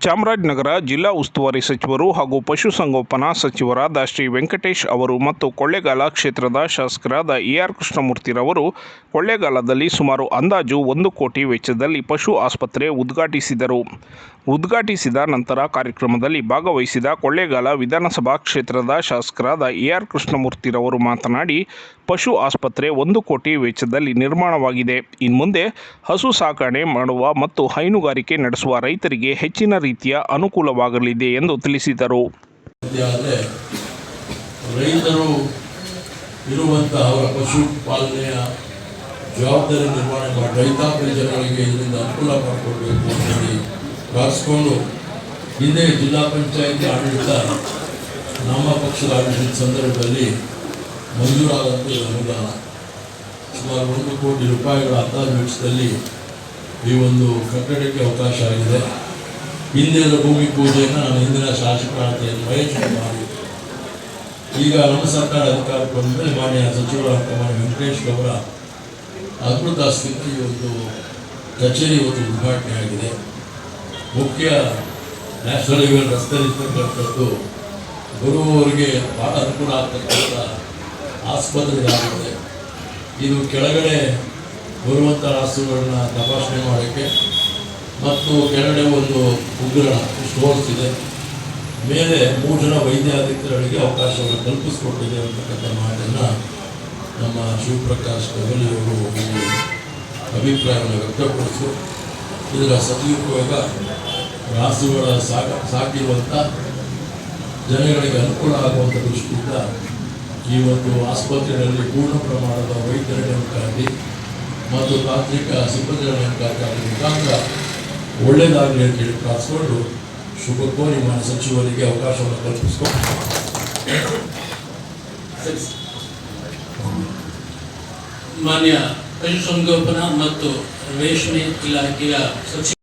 ಚಾಮರಾಜನಗರ ಜಿಲ್ಲಾ ಉಸ್ತುವಾರಿ ಸಚಿವರು ಹಾಗೂ ಪಶುಸಂಗೋಪನಾ ಸಚಿವರಾದ ಶ್ರೀ ವೆಂಕಟೇಶ್ ಅವರು ಮತ್ತು ಕೊಳ್ಳೇಗಾಲ ಕ್ಷೇತ್ರದ ಶಾಸಕರಾದ ಎ ಆರ್ ಕೃಷ್ಣಮೂರ್ತಿರವರು ಕೊಳ್ಳೇಗಾಲದಲ್ಲಿ ಸುಮಾರು ಅಂದಾಜು ಒಂದು ಕೋಟಿ ವೆಚ್ಚದಲ್ಲಿ ಪಶು ಆಸ್ಪತ್ರೆ ಉದ್ಘಾಟಿಸಿದರು. ಉದ್ಘಾಟಿಸಿದ ನಂತರ ಕಾರ್ಯಕ್ರಮದಲ್ಲಿ ಭಾಗವಹಿಸಿದ ಕೊಳ್ಳೇಗಾಲ ವಿಧಾನಸಭಾ ಕ್ಷೇತ್ರದ ಶಾಸಕರಾದ ಎ ಆರ್ ಕೃಷ್ಣಮೂರ್ತಿರವರು ಮಾತನಾಡಿ, ಪಶು ಆಸ್ಪತ್ರೆ ಒಂದು ಕೋಟಿ ವೆಚ್ಚದಲ್ಲಿ ನಿರ್ಮಾಣವಾಗಿದೆ. ಇನ್ಮುಂದೆ ಹಸು ಸಾಕಣೆ ಮಾಡುವ ಮತ್ತು ಹೈನುಗಾರಿಕೆ ನಡೆಸುವ ರೈತರಿಗೆ ಹೆಚ್ಚಿನ ರೀತಿಯ ಅನುಕೂಲವಾಗಲಿದೆ ಎಂದು ತಿಳಿಸಿದರು. ರೈತರು ಇರುವಂತಹ ಅವರ ಪಶುಪಾಲನೆಯ ಜವಾಬ್ದಾರಿ ನಿರ್ವಹಣೆ ಮಾಡಿ ರೈತಾಪಿ ಜನಗಳಿಗೆ ಇದರಿಂದ ಅನುಕೂಲ ಮಾಡಿಕೊಡ್ಬೇಕು ಅಂತ ಹೇಳಿ ಪ್ರಾರ್ಥಿಸ್ಕೊಂಡು ಹಿಂದೆ ಜಿಲ್ಲಾ ಪಂಚಾಯಿತಿ ಆಡಳಿತ ನಮ್ಮ ಪಕ್ಷದ ಆಡಳಿತದ ಸಂದರ್ಭದಲ್ಲಿ ಮಂಜೂರಾದಂಥ ಈ ಅನುದಾನ ಸುಮಾರು ಒಂದು ಕೋಟಿ ರೂಪಾಯಿಗಳ ಅಂದಾಜು ವೆಚ್ಚದಲ್ಲಿ ಈ ಒಂದು ಕಟ್ಟಡಕ್ಕೆ ಅವಕಾಶ ಆಗಿದೆ. ಹಿಂದಿನ ಭೂಮಿ ಪೂಜೆಯನ್ನು ನಾನು ಹಿಂದಿನ ಶಾಸಕರಾದ ಮಹೇಶ್ ಮಾಡಿ. ಈಗ ನಮ್ಮ ಸರ್ಕಾರ ಅಧಿಕಾರಕ್ಕೆ ಬಂದ ಮೇಲೆ ಮಾನ್ಯ ಸಚಿವರಾದ ಮಾನ್ಯ ವೆಂಕಟೇಶ್ ಅವರ ಅದ್ಭುತ ಸ್ಥಿತಿ ಒಂದು ಕಚೇರಿ ಒಂದು ಉದ್ಘಾಟನೆ ಆಗಿದೆ. ಮುಖ್ಯ ನ್ಯಾಷನಲ್ ಹೈವೇ ರಸ್ತೆ ಇರ್ತಕ್ಕಂಥದ್ದು ಬರುವವರಿಗೆ ಬಹಳ ಅನುಕೂಲ ಆಗ್ತಕ್ಕಂಥ ಆಸ್ಪತ್ರೆ ಇದಾಗಿದೆ ಇದು ಕೆಳಗಡೆ ಬರುವಂಥ ರಾಸುಗಳನ್ನ ತಪಾಸಣೆ ಮಾಡೋಕ್ಕೆ ಮತ್ತು ಕೆಳಗಡೆ ಒಂದು ಉಗ್ರಣ ಸ್ಟೋರ್ಸ್ ಇದೆ. ಮೇಲೆ ಮೂರು ಜನ ವೈದ್ಯಾಧಿಕಾರಿಗಳಿಗೆ ಅವಕಾಶವನ್ನು ಕಲ್ಪಿಸಿಕೊಟ್ಟಿದೆ ಅಂತಕ್ಕಂಥ ಮಾತನ್ನು ನಮ್ಮ ಶಿವಪ್ರಕಾಶ್ ಕಗಲಿ ಅವರು ಅಭಿಪ್ರಾಯವನ್ನು ವ್ಯಕ್ತಪಡಿಸಿ. ಇದರ ಸದುಪಯೋಗ ರಾಸುಗಳ ಸಾಕ ಸಾಕಿರುವಂಥ ಜನಗಳಿಗೆ ಅನುಕೂಲ ಆಗುವಂಥ ದೃಷ್ಟಿಯಿಂದ ಈ ಒಂದು ಆಸ್ಪತ್ರೆಗಳಲ್ಲಿ ಪೂರ್ಣ ಪ್ರಮಾಣದ ವೈದ್ಯರ ನೇಮಕಾತಿ ಮತ್ತು ತಾಂತ್ರಿಕ ಸಿಬ್ಬಂದಿಗಳ ನೇಮಕಾತಿ ಮುಖಾಂತರ ಒಳ್ಳೆಯದಾಗಲಿ ಅಂತ ಹೇಳಿ ಪ್ರಾರ್ಥಿಸಿಕೊಂಡು ಶುಭ ಕೋರಿ ಮಾನ್ಯ ಸಚಿವರಿಗೆ ಅವಕಾಶವನ್ನು ಕಲ್ಪಿಸಿಕೊಂಡು. ಮಾನ್ಯ ಪಶುಸಂಗೋಪನಾ ಮತ್ತು ರೇಷ್ಮೆ ಇಲಾಖೆಯ ಸಚಿವ